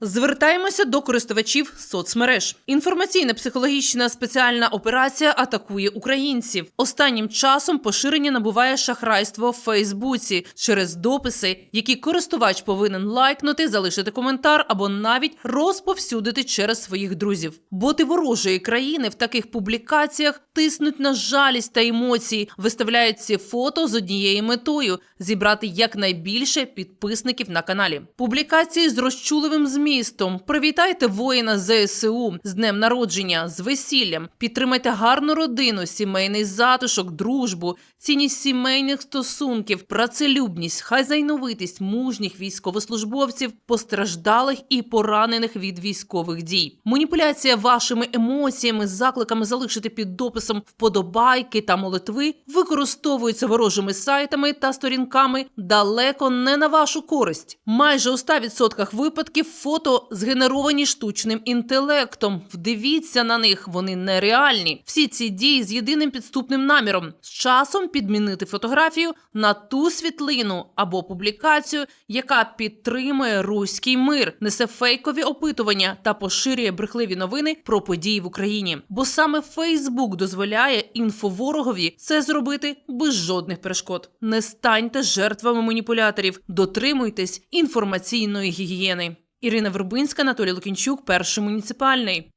Звертаємося до користувачів соцмереж. Інформаційно-психологічна спеціальна операція атакує українців. Останнім часом поширення набуває шахрайство в Фейсбуці через дописи, які користувач повинен лайкнути, залишити коментар або навіть розповсюдити через своїх друзів. Боти ворожої країни в таких публікаціях тиснуть на жалість та емоції, виставляють ці фото з однією метою зібрати якнайбільше підписників на каналі. Публікації з розчуливим змістом. Привітайте воїна ЗСУ з днем народження, з весіллям. Підтримайте гарну родину, сімейний затишок, дружбу, цінність сімейних стосунків, працелюбність, хазяйновитість мужніх військовослужбовців, постраждалих і поранених від військових дій. Маніпуляція вашими емоціями, закликами залишити під дописом вподобайки та молитви використовуються ворожими сайтами та сторінками далеко не на вашу користь. Майже у 100% випадків фото згенеровані штучним інтелектом. Вдивіться на них, вони нереальні. Всі ці дії з єдиним підступним наміром з часом підмінити фотографію на ту світлину або публікацію, яка підтримує руський мир, несе фейкові опитування та поширює брехливі новини про події в Україні. Бо саме Фейсбук дозволяє інфоворогові це зробити без жодних перешкод. Не станьте жертвами маніпуляторів, дотримуйтесь інформаційної гігієни. Ірина Вербинська, Анатолій Лукінчук, перший муніципальний.